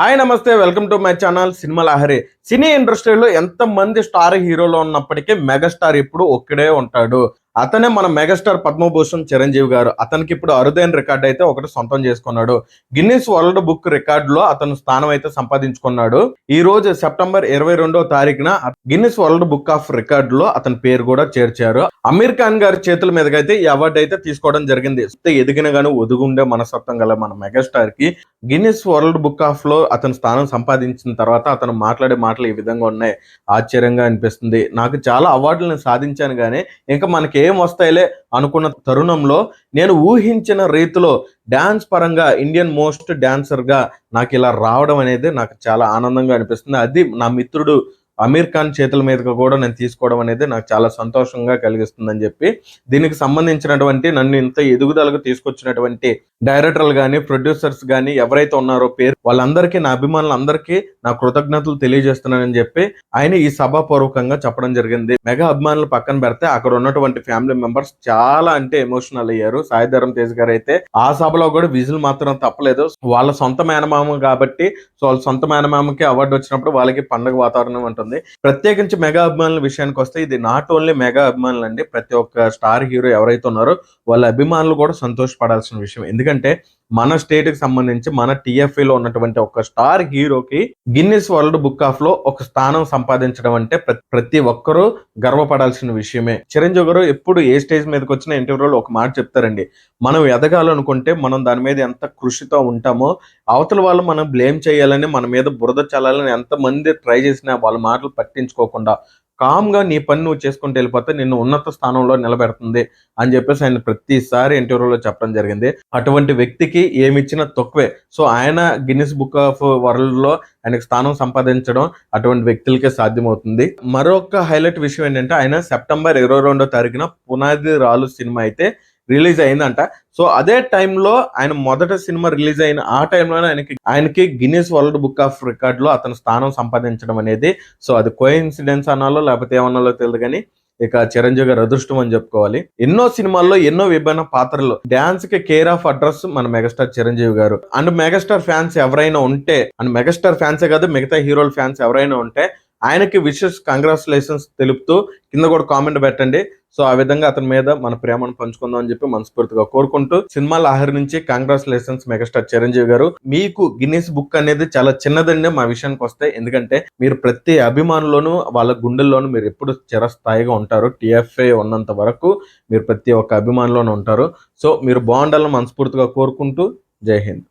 Hi నమస్తే welcome to my channel cinema Lahari. Cine ఇండస్ట్రీలో ఎంత మంది స్టార్ హీరోలు ఉన్నప్పటికీ మెగాస్టార్ ఇప్పుడు ఒక్కడే ఉంటాడు. అతనే మన మెగాస్టార్ పద్మభూషణ్ చిరంజీవి గారు. అతనికి ఇప్పుడు అరుదైన రికార్డ్ అయితే ఒకటి సొంతం చేసుకున్నాడు. గిన్నిస్ వరల్డ్ బుక్ రికార్డులో అతను స్థానం అయితే సంపాదించుకున్నాడు. ఈ రోజు సెప్టెంబర్ ఇరవై రెండో తారీఖున గిన్నిస్ వరల్డ్ బుక్ ఆఫ్ రికార్డులో అతని పేరు కూడా చేర్చారు. అమీర్ ఖాన్ గారి చేతుల మీదకి అయితే ఈ అవార్డు అయితే తీసుకోవడం జరిగింది. ఎదిగిన గాను ఒదుగుండే మనస్తత్వం గల మన మెగాస్టార్కి గిన్నిస్ వరల్డ్ బుక్ ఆఫ్లో అతను స్థానం సంపాదించిన తర్వాత అతను మాట్లాడే మాటలు ఈ విధంగా ఉన్నాయి. ఆశ్చర్యంగా అనిపిస్తుంది. నాకు చాలా అవార్డులను సాధించాను కానీ ఇంకా మనకి ఏం వస్తాయిలే అనుకున్న తరుణంలో నేను ఊహించిన రీతిలో డ్యాన్స్ పరంగా ఇండియన్ మోస్ట్ డ్యాన్సర్గా నాకు ఇలా రావడం అనేది నాకు చాలా ఆనందంగా అనిపిస్తుంది. అది నా మిత్రుడు అమీర్ ఖాన్ చేతుల మీదుగా కూడా నేను తీసుకోవడం అనేది నాకు చాలా సంతోషంగా కలిగిస్తుందని చెప్పి దీనికి సంబంధించినటువంటి నన్ను ఇంత ఎదుగుదలకు తీసుకొచ్చినటువంటి డైరెక్టర్లు కానీ ప్రొడ్యూసర్స్ కానీ ఎవరైతే ఉన్నారో పేరు వాళ్ళందరికీ నా అభిమానులందరికీ నా కృతజ్ఞతలు తెలియజేస్తున్నానని చెప్పి ఆయన ఈ సభాపూర్వకంగా చెప్పడం జరిగింది. మెగా అభిమానులు పక్కన పెడితే అక్కడ ఉన్నటువంటి ఫ్యామిలీ మెంబర్స్ చాలా అంటే ఎమోషనల్ అయ్యారు. సాయిధరం తేజ్ గారు అయితే ఆ సభలో కూడా విజులు మాత్రం తప్పలేదు. వాళ్ళ సొంత మేనమామ కాబట్టి సో వాళ్ళ సొంత మేనమామకి అవార్డు వచ్చినప్పుడు వాళ్ళకి పండుగ వాతావరణం ఉంటుంది ప్రత్యేకించి మెగా అభిమానుల విషయానికి వస్తే ఇది నాట్ ఓన్లీ మెగా అభిమానులు అండి ప్రతి ఒక్క స్టార్ హీరో ఎవరైతే ఉన్నారో వాళ్ళ అభిమానులు కూడా సంతోషపడాల్సిన విషయం. ఎందుకంటే మన స్టేట్కి సంబంధించి మన TFA లో ఉన్నటువంటి ఒక స్టార్ హీరోకి గిన్నిస్ వరల్డ్ బుక్ ఆఫ్లో ఒక స్థానం సంపాదించడం అంటే ప్రతి ఒక్కరూ గర్వపడాల్సిన విషయమే. చిరంజీవి గారు ఎప్పుడు ఏ స్టేజ్ మీదకి వచ్చిన ఇంటర్వ్యూలో ఒక మాట చెప్తారండి. మనం ఎదగాలనుకుంటే మనం దాని మీద ఎంత కృషితో ఉంటామో అవతల వాళ్ళు మనం బ్లేమ్ చేయాలని మన మీద బురద చల్లాలని ఎంతమంది ట్రై చేసినా వాళ్ళ మాటలు పట్టించుకోకుండా కామ్గా నీ పని నువ్వు చేసుకుంటూ వెళ్ళిపోతే నిన్ను ఉన్నత స్థానంలో నిలబెడుతుంది అని చెప్పేసి ఆయన ప్రతిసారి ఇంటర్వ్యూలో చెప్పడం జరిగింది. అటువంటి వ్యక్తికి ఏమిచ్చినా తక్కువే. సో ఆయన గిన్నిస్ బుక్ ఆఫ్ వరల్డ్లో ఆయనకు స్థానం సంపాదించడం అటువంటి వ్యక్తులకే సాధ్యమవుతుంది. మరొక హైలైట్ విషయం ఏంటంటే ఆయన సెప్టెంబర్ ఇరవై రెండో తారీఖున పునాది రాలు సినిమా అయితే రిలీజ్ అయిందంట. సో అదే టైంలో ఆయన మొదట సినిమా రిలీజ్ అయిన ఆ టైంలోనే ఆయనకి ఆయనకి గిన్నిస్ వరల్డ్ బుక్ ఆఫ్ రికార్డ్లో అతను స్థానం సంపాదించడం అనేది సో అది కో ఇన్సిడెన్స్ అనాలో లేకపోతే ఏమన్నాలో తెలియదు కానీ ఇక చిరంజీవి గారు అదృష్టం అని చెప్పుకోవాలి. ఎన్నో సినిమాల్లో ఎన్నో విభిన్న పాత్రలు. డాన్స్కి కేర్ ఆఫ్ అడ్రస్ మన megastar Chiranjeevi garu. And megastar fans ఎవరైనా ఉంటే అండ్ మెగాస్టార్ ఫ్యాన్సే కాదు మిగతా హీరోల ఫ్యాన్స్ ఎవరైనా ఉంటే ఆయనకి విషెస్ కంగ్రాచులేషన్స్ తెలుపుతూ కింద కూడా కామెంట్ పెట్టండి. సో ఆ విధంగా అతని మీద మన ప్రేమను పంచుకుందాం అని చెప్పి మనస్ఫూర్తిగా కోరుకుంటూ సినిమా లహరి నుంచి కంగ్రాచులేషన్స్ మెగాస్టార్ చిరంజీవి గారు మీకు గిన్నీస్ బుక్ అనేది చాలా చిన్నదండి మా విషయానికి వస్తే. ఎందుకంటే మీరు ప్రతి అభిమానులోను వాళ్ళ గుండెల్లోనూ మీరు ఎప్పుడు చిరస్థాయిగా ఉంటారు. టిఎఫ్ఏ ఉన్నంత వరకు మీరు ప్రతి ఒక్క అభిమానులోనూ ఉంటారు. సో మీరు బాగుండాలని మనస్ఫూర్తిగా కోరుకుంటూ జై హింద్.